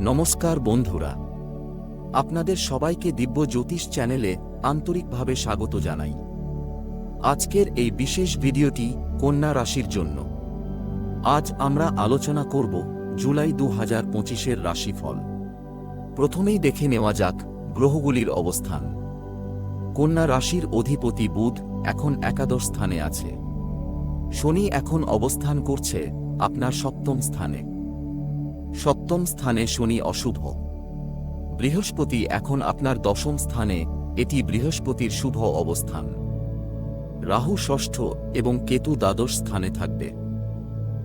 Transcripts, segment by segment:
নমস্কার বন্ধুরা। আপনাদের সবাইকে দিব্য জ্যোতিষ চ্যানেলে আন্তরিকভাবে স্বাগত জানাই। আজকের এই বিশেষ ভিডিওটি কন্যা রাশির জন্য। আজ আমরা আলোচনা করব জুলাই দু হাজার পঁচিশের রাশিফল। প্রথমেই দেখে নেওয়া যাক গ্রহগুলির অবস্থান। কন্যা রাশির অধিপতি বুধ এখন একাদশ স্থানে আছে। শনি এখন অবস্থান করছে আপনার সপ্তম স্থানে। সপ্তম স্থানে শনি অশুভ। বৃহস্পতি এখন আপনার দশম স্থানে, এটি বৃহস্পতির শুভ অবস্থান। রাহু ষষ্ঠ এবং কেতু দ্বাদশ স্থানে থাকবে।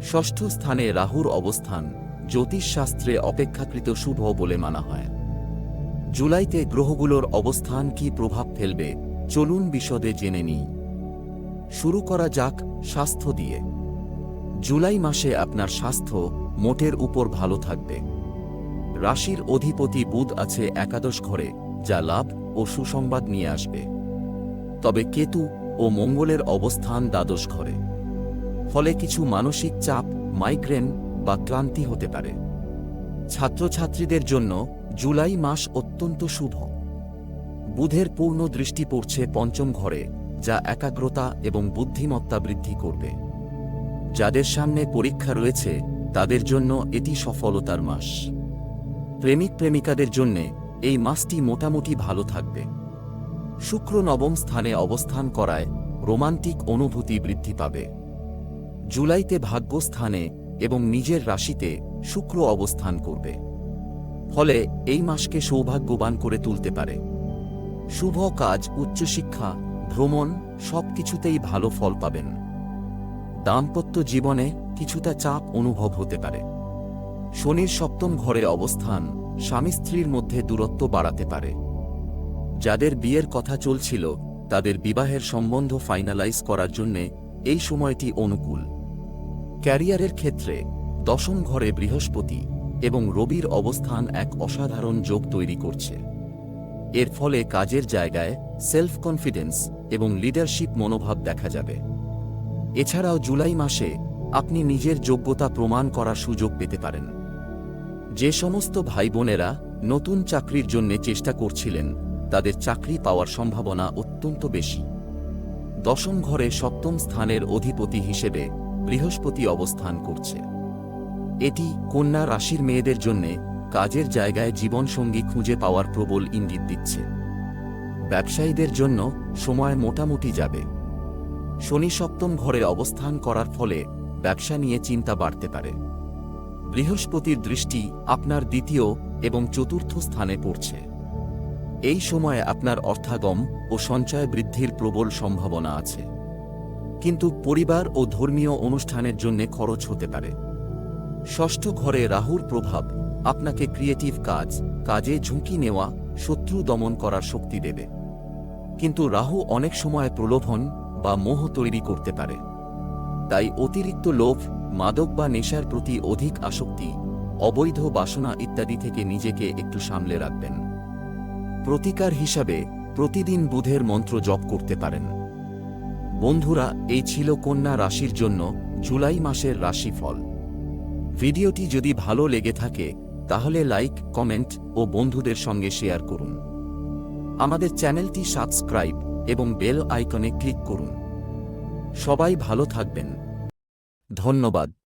ষষ্ঠ স্থানে রাহুর অবস্থান জ্যোতিষশাস্ত্রে অপেক্ষাকৃত শুভ বলে মানা হয়। জুলাইতে গ্রহগুলোর অবস্থান কি প্রভাব ফেলবে, চলুন বিশদে জেনে নিই। শুরু করা যাক স্বাস্থ্য দিয়ে। জুলাই মাসে আপনার স্বাস্থ্য মোটের উপর ভালো থাকবে। রাশির অধিপতি বুধ আছে একাদশ ঘরে, যা লাভ ও সুসংবাদ নিয়ে আসবে। তবে কেতু ও মঙ্গলের অবস্থান দ্বাদশ ঘরে। ফলে কিছু মানসিক চাপ, মাইগ্রেন বা ক্লান্তি হতে পারে। ছাত্রছাত্রীদের জন্য জুলাই মাস অত্যন্ত শুভ। বুধের পূর্ণ দৃষ্টি পড়ছে পঞ্চম ঘরে, যা একাগ্রতা এবং বুদ্ধিমত্তা বৃদ্ধি করবে। যাদের সামনে পরীক্ষা রয়েছে তাদের জন্য এটি সফলতার মাস। প্রেমিক প্রেমিকাদের জন্য এই মাসটি মোটামুটি ভালো থাকবে। শুক্র নবম স্থানে অবস্থান করায় রোমান্টিক অনুভূতি বৃদ্ধি পাবে। জুলাইতে ভাগ্যস্থানে এবং নিজের রাশিতে শুক্র অবস্থান করবে। ফলে এই মাসকে সৌভাগ্যবান করে তুলতে পারে। শুভ কাজ, উচ্চশিক্ষা, ভ্রমণ সবকিছুতেই ভালো ফল পাবেন। দাম্পত্য জীবনে কিছুটা চাপ অনুভব হতে পারে। শনির সপ্তম ঘরে অবস্থান স্বামী স্ত্রীর মধ্যে দূরত্ব বাড়াতে পারে। যাদের বিয়ের কথা চলছিল, তাদের বিবাহের সম্বন্ধ ফাইনালাইজ করার জন্যে এই সময়টি অনুকূল। ক্যারিয়ারের ক্ষেত্রে দশম ঘরে বৃহস্পতি এবং রবির অবস্থান এক অসাধারণ যোগ তৈরি করছে। এর ফলে কাজের জায়গায় সেলফ কনফিডেন্স এবং লিডারশিপ মনোভাব দেখা যাবে। এছাড়াও জুলাই মাসে আপনি নিজের যোগ্যতা প্রমাণ করার সুযোগ পেতে পারেন। যে সমস্ত ভাই বোনেরা নতুন চাকরির জন্য চেষ্টা করছিলেন, তাদের চাকরি পাওয়ার সম্ভাবনা অত্যন্ত বেশি। দশম ঘরে সপ্তম স্থানের অধিপতি হিসেবে বৃহস্পতি অবস্থান করছে। এটি কন্যা রাশির মেয়েদের জন্য কাজের জায়গায় জীবনসঙ্গী খুঁজে পাওয়ার প্রবল ইঙ্গিত দিচ্ছে। ব্যবসায়ীদের জন্য সময় মোটামুটি যাবে। শনি সপ্তম ঘরে অবস্থান করার ফলে ব্যবসা নিয়ে চিন্তা বাড়তে পারে। বৃহস্পতির দৃষ্টি আপনার দ্বিতীয় এবং চতুর্থ স্থানে পড়ছে। এই সময়ে আপনার অর্থাগম ও সঞ্চয় বৃদ্ধির প্রবল সম্ভাবনা আছে। কিন্তু পরিবার ও ধর্মীয় অনুষ্ঠানের জন্য খরচ হতে পারে। ষষ্ঠ ঘরে রাহুর প্রভাব আপনাকে ক্রিয়েটিভ কাজ, কাজে ঝুঁকি নেওয়া, শত্রু দমন করার শক্তি দেবে। কিন্তু রাহু অনেক সময় প্রলোভন বা মোহ তৈরি করতে পারে। তাই অতিরিক্ত লোভ, মাদক বা নেশার প্রতি অধিক আসক্তি, অবৈধ বাসনা ইত্যাদি থেকে নিজেকে একটু সামলে রাখবেন। প্রতিকার হিসাবে প্রতিদিন বুধের মন্ত্র জপ করতে পারেন। বন্ধুরা, এই ছিল কন্যা রাশির জন্য জুলাই মাসের রাশিফল। ভিডিওটি যদি ভালো লেগে থাকে, তাহলে লাইক, কমেন্ট ও বন্ধুদের সঙ্গে শেয়ার করুন। আমাদের চ্যানেলটি সাবস্ক্রাইব এবং বেল আইকনে ক্লিক করুন। সবাই ভালো থাকবেন। ধন্যবাদ।